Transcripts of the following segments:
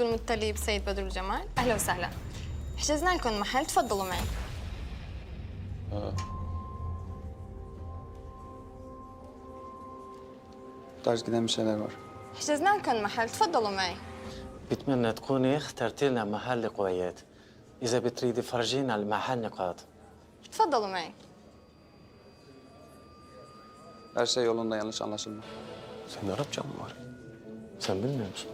المتلي بسيد بدر الجمال اهلا وسهلا حجزنا لكم محل تفضلوا معي Tarz giden bir şeyler var. حجزنا لكم محل تفضلوا معي بتمنى تكوني اخترتي لنا محل قويات إذا بتريدي فرجينا المحل نقاط تفضلوا معي Her şey yolunda yanlış anlaşılma. Senin Arapçan mı var? Sen bilmiyor musun?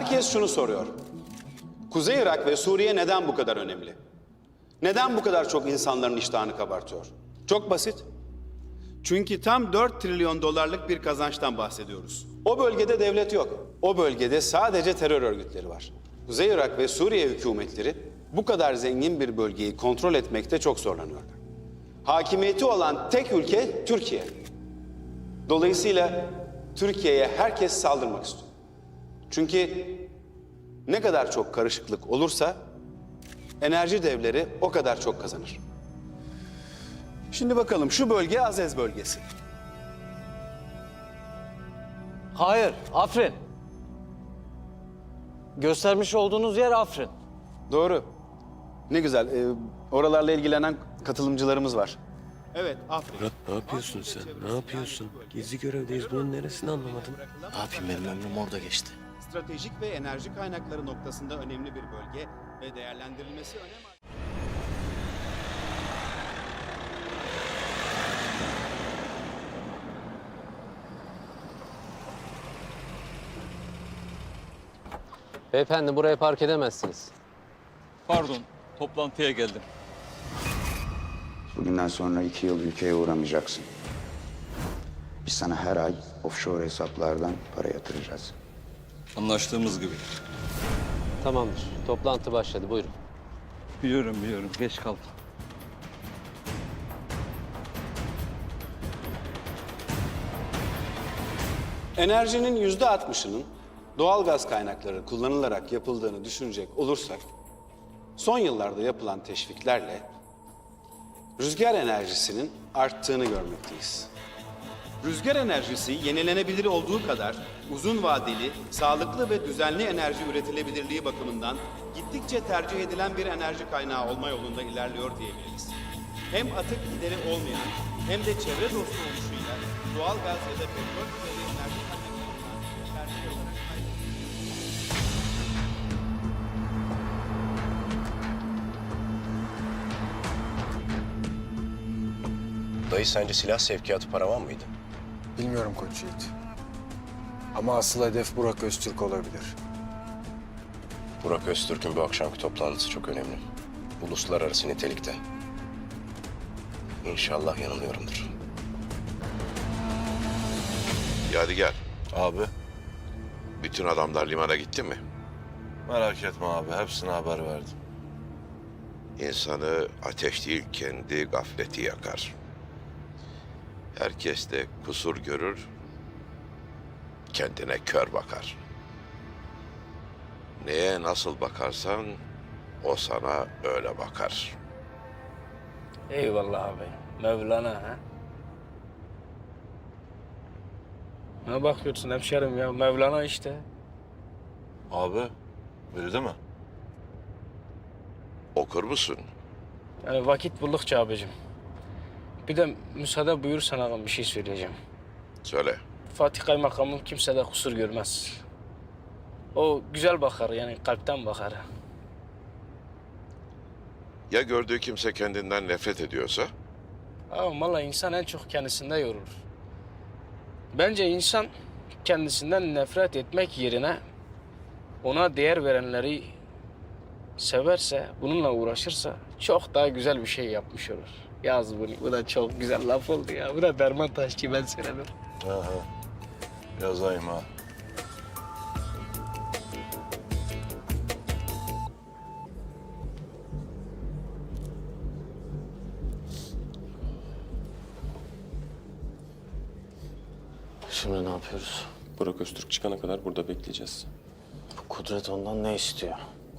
Herkes şunu soruyor. Kuzey Irak ve Suriye neden bu kadar önemli? Neden bu kadar çok insanların iştahını kabartıyor? Çok basit. Çünkü tam 4 trilyon dolarlık bir kazançtan bahsediyoruz. O bölgede devlet yok. O bölgede sadece terör örgütleri var. Kuzey Irak ve Suriye hükümetleri bu kadar zengin bir bölgeyi kontrol etmekte çok zorlanıyorlar. Hakimiyeti olan tek ülke Türkiye. Dolayısıyla Türkiye'ye herkes saldırmak istiyor. Çünkü ne kadar çok karışıklık olursa enerji devleri o kadar çok kazanır. Şimdi bakalım şu bölge Azez bölgesi. Hayır, Afrin. Göstermiş olduğunuz yer Afrin. Doğru. Ne güzel. ee, oralarla ilgilenen katılımcılarımız var. Evet, Afrika. Murat ne yapıyorsun sen? Ne yapıyorsun? Gizli görevdeyiz. Bunun neresini anlamadım. Ne yapayım benim ömrüm orada geçti. Stratejik ve enerji kaynakları noktasında önemli bir bölge ve değerlendirilmesi önem arz- Beyefendi buraya park edemezsiniz. Pardon, toplantıya geldim. Bugünden sonra iki yıl ülkeye uğramayacaksın. Biz sana her ay offshore hesaplardan para yatıracağız. Anlaştığımız gibi. Tamamdır. Toplantı başladı. Buyurun. Biliyorum, biliyorum. Geç kaldım. Enerjinin yüzde altmışının doğal gaz kaynakları kullanılarak yapıldığını düşünecek olursak, son yıllarda yapılan teşviklerle rüzgar enerjisinin arttığını görmekteyiz. Rüzgar enerjisi yenilenebilir olduğu kadar uzun vadeli, sağlıklı ve düzenli enerji üretilebilirliği bakımından gittikçe tercih edilen bir enerji kaynağı olma yolunda ilerliyor diyebiliriz. Hem atık gideri olmayan hem de çevre dostu oluşuyla doğal gaz ya da petrol düzeyli enerji kaynaklarından Dayı sence silah sevkiyatı paravan mıydı? Bilmiyorum Koç Yiğit. Ama asıl hedef Burak Öztürk olabilir. Burak Öztürk'ün bu akşamki toplantısı çok önemli. Uluslararası nitelikte. İnşallah yanılıyorumdur. Yadigar, Abi, bütün adamlar limana gitti mi? merak etme abi. Hepsine haber verdim. İnsanı ateş değil kendi gafleti yakar. Herkes de kusur görür, kendine kör bakar. Neye nasıl bakarsan o sana öyle bakar. Eyvallah abi. Mevlana ha. Ne bakıyorsun hemşerim ya? Mevlana işte. Abi, öyle mi? Okur musun? Yani vakit buldukça abicim. Bir de müsaade buyursan ağam bir şey söyleyeceğim. Söyle. Fatih Kaymakamım kimsede kusur görmez. O güzel bakar yani kalpten bakar. Ya gördüğü kimse kendinden nefret ediyorsa? Ama valla insan en çok kendisinde yorulur. Bence insan kendisinden nefret etmek yerine ona değer verenleri severse, bununla uğraşırsa çok daha güzel bir şey yapmış olur. Yaz bunu. Bu da çok güzel laf oldu ya. Bu da derman taşçı ben söyledim. He. Yazayım ha. Şimdi ne yapıyoruz? Burak Öztürk çıkana kadar burada bekleyeceğiz. Bu Kudret ondan ne istiyor?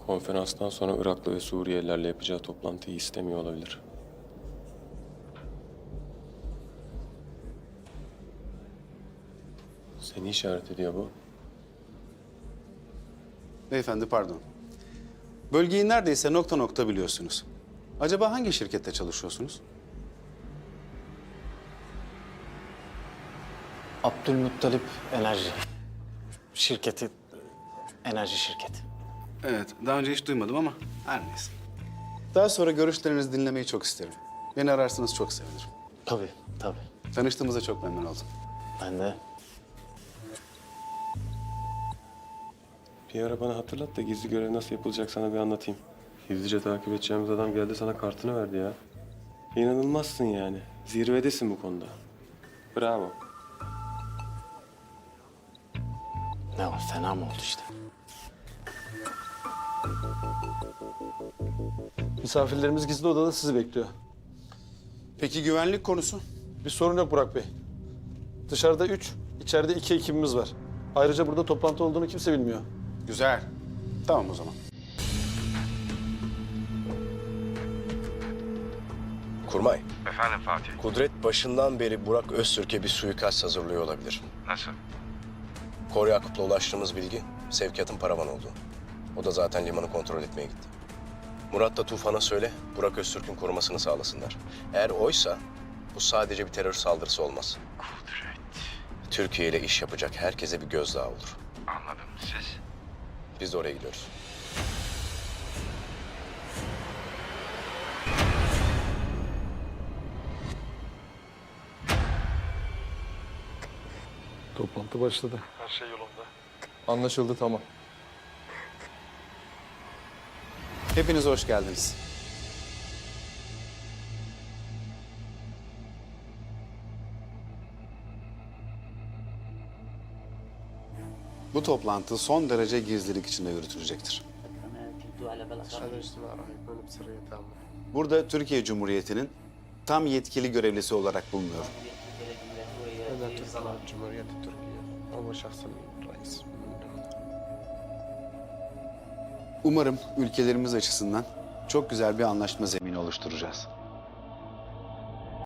Konferanstan sonra Iraklı ve Suriyelilerle yapacağı toplantıyı istemiyor olabilir. Seni işaret ediyor bu. Beyefendi pardon. Bölgeyi neredeyse nokta nokta biliyorsunuz. Acaba hangi şirkette çalışıyorsunuz? Abdülmuttalip Enerji. Şirketi, enerji şirketi. Evet, daha önce hiç duymadım ama her neyse. Daha sonra görüşlerinizi dinlemeyi çok isterim. Beni ararsanız çok sevinirim. Tabii, tabii. Tanıştığımıza çok memnun oldum. Ben de Bir ara bana hatırlat da gizli görev nasıl yapılacak sana bir anlatayım. Gizlice takip edeceğimiz adam geldi sana kartını verdi ya. İnanılmazsın yani. Zirvedesin bu konuda. Bravo. ne var fena mı oldu işte? Misafirlerimiz gizli odada sizi bekliyor. Peki güvenlik konusu? Bir sorun yok Burak Bey. Dışarıda üç, içeride iki ekibimiz var. Ayrıca burada toplantı olduğunu kimse bilmiyor. Güzel. Tamam o zaman. Kurmay. Efendim Fatih. Kudret başından beri Burak Öztürk'e bir suikast hazırlıyor olabilir. Nasıl? Kor Yakup'la ulaştığımız bilgi sevkiyatın paravan oldu. O da zaten limanı kontrol etmeye gitti. Murat da Tufan'a söyle Burak Öztürk'ün korumasını sağlasınlar. Eğer oysa bu sadece bir terör saldırısı olmaz. Kudret. Türkiye ile iş yapacak herkese bir gözdağı olur. Anladım. Siz? Biz de oraya gidiyoruz. Toplantı başladı. Her şey yolunda. Anlaşıldı tamam. Hepiniz hoş geldiniz. Bu toplantı son derece gizlilik içinde yürütülecektir. Burada Türkiye Cumhuriyeti'nin tam yetkili görevlisi olarak bulunuyorum. Umarım ülkelerimiz açısından çok güzel bir anlaşma zemini oluşturacağız.